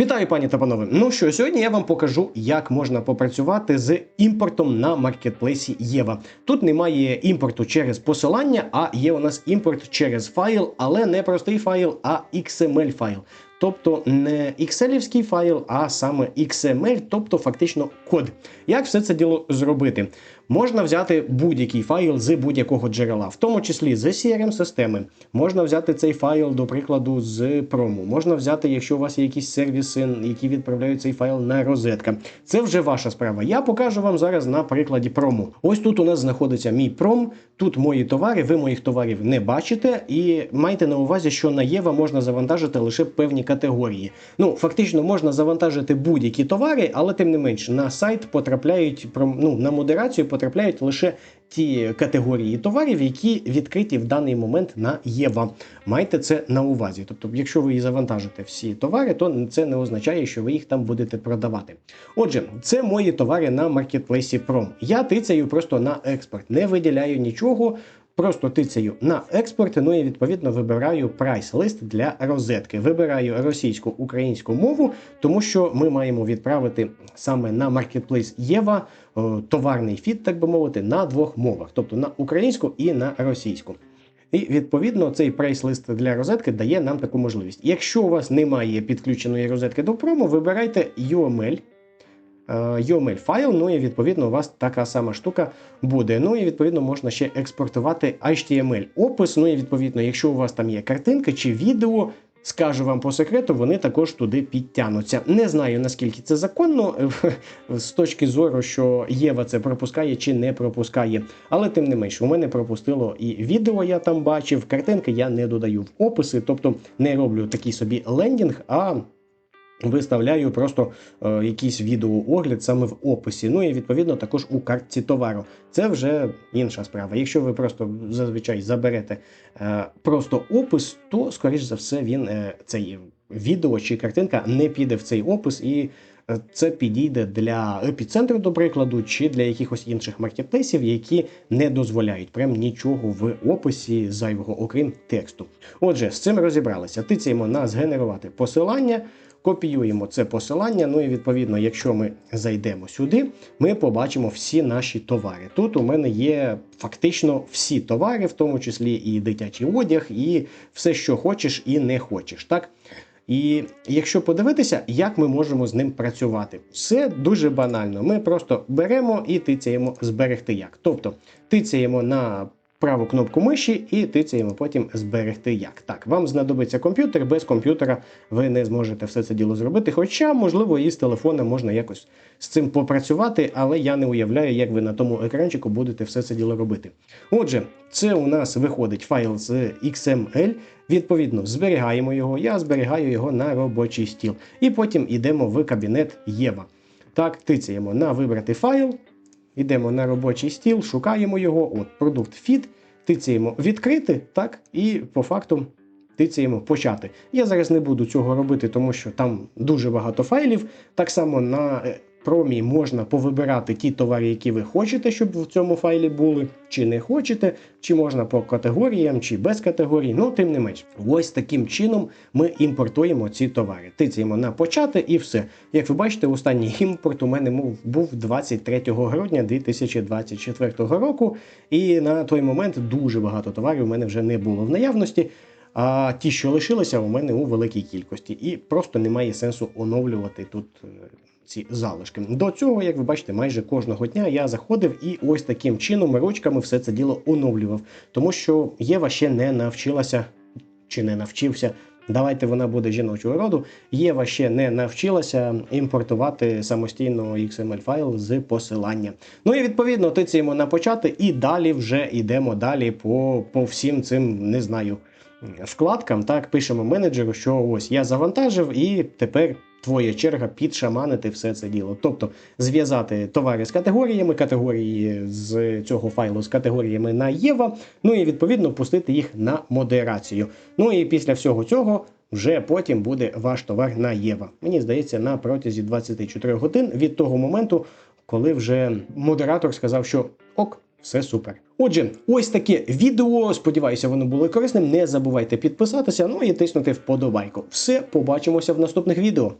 Вітаю, пані та панове. Ну що, сьогодні я вам покажу, як можна попрацювати з імпортом на маркетплейсі Єва. Тут немає імпорту через посилання, а є у нас імпорт через файл, але не простий файл, а XML файл. Тобто не Excel файл, а саме XML, тобто фактично код. Як все це діло зробити? Можна взяти будь-який файл з будь-якого джерела, в тому числі з CRM-системи. Можна взяти цей файл, до прикладу, з прому. Можна взяти, якщо у вас є якісь сервіси, які відправляють цей файл на розетка. Це вже ваша справа. Я покажу вам зараз на прикладі прому. Ось тут у нас знаходиться мій пром. Тут мої товари, ви моїх товарів не бачите, і майте на увазі, що на Єва можна завантажити лише певні категорії. Ну, фактично, можна завантажити будь-які товари, але тим не менш на сайт потрапляють ну, на модерацію потрапляють лише ті категорії товарів, які відкриті в даний момент на Єва. Майте це на увазі. Тобто, якщо ви завантажите всі товари, то це не означає, що ви їх там будете продавати. Отже, це мої товари на маркетплейсі Prom. Я тицяю просто на експорт, не виділяю нічого. Просто тицяю на експорт, ну і відповідно вибираю прайс-лист для розетки. Вибираю російську українську мову, тому що ми маємо відправити саме на маркетплейс Єва товарний фіт, так би мовити, на двох мовах, тобто на українську і на російську. І відповідно цей прайс-лист для розетки дає нам таку можливість. Якщо у вас немає підключеної розетки до промо, вибирайте UML. UML файл, ну і відповідно у вас така сама штука буде. Ну і відповідно можна ще експортувати HTML опис. Ну і відповідно, якщо у вас там є картинка чи відео, скажу вам по секрету, вони також туди підтягнуться. Не знаю наскільки це законно з точки зору, що Єва це пропускає чи не пропускає. Але тим не менш, у мене пропустило і відео, я там бачив, картинки я не додаю в описи, тобто не роблю такий собі лендінг, а Виставляю просто е, якийсь відеоогляд саме в описі. Ну і відповідно також у картці товару. Це вже інша справа. Якщо ви просто зазвичай заберете е, просто опис, то скоріш за все він е, цей відео чи картинка не піде в цей опис, і е, це підійде для епіцентру, до прикладу, чи для якихось інших маркетплейсів, які не дозволяють прям нічого в описі зайвого, окрім тексту. Отже, з цим розібралися. Тицяємо на згенерувати посилання. Копіюємо це посилання. Ну і відповідно, якщо ми зайдемо сюди, ми побачимо всі наші товари. Тут у мене є фактично всі товари, в тому числі і дитячий одяг, і все, що хочеш і не хочеш. так? І якщо подивитися, як ми можемо з ним працювати, все дуже банально. Ми просто беремо і тицяємо зберегти як. Тобто тицяємо на праву кнопку миші і тицяємо потім зберегти як. Так, вам знадобиться комп'ютер, без комп'ютера ви не зможете все це діло зробити. Хоча, можливо, і з телефона можна якось з цим попрацювати, але я не уявляю, як ви на тому екранчику будете все це діло робити. Отже, це у нас виходить файл з XML. Відповідно, зберігаємо його. Я зберігаю його на робочий стіл. І потім йдемо в кабінет Єва. Так, тицяємо на вибрати файл. Йдемо на робочий стіл, шукаємо його, от продукт фіт, тицяємо відкрити, так, і по факту тицяємо почати. Я зараз не буду цього робити, тому що там дуже багато файлів. Так само на е, промі можна повибирати ті товари, які ви хочете, щоб в цьому файлі були, чи не хочете, чи можна по категоріям, чи без категорій. Ну, тим не менш, ось таким чином ми імпортуємо ці товари. Тицяємо на почати і все. Як ви бачите, останній імпорт у мене був 23 грудня 2024 року. І на той момент дуже багато товарів у мене вже не було в наявності. А ті, що лишилися, у мене у великій кількості, і просто немає сенсу оновлювати тут е, ці залишки. До цього, як ви бачите, майже кожного дня я заходив і ось таким чином ручками все це діло оновлював, тому що Єва ще не навчилася чи не навчився. Давайте вона буде жіночого роду. Єва ще не навчилася імпортувати самостійно XML файл з посилання. Ну і відповідно тицяємо на почати, і далі вже йдемо далі по, по всім цим, не знаю вкладкам, так, пишемо менеджеру, що ось я завантажив, і тепер твоя черга підшаманити все це діло. Тобто зв'язати товари з категоріями, категорії з цього файлу з категоріями на Єва, ну і відповідно пустити їх на модерацію. Ну і після всього цього. Вже потім буде ваш товар на Єва. Мені здається, на протязі 24 годин від того моменту, коли вже модератор сказав, що ок, все супер. Отже, ось таке відео. Сподіваюся, воно було корисним. Не забувайте підписатися, ну і тиснути вподобайку. Все, побачимося в наступних відео.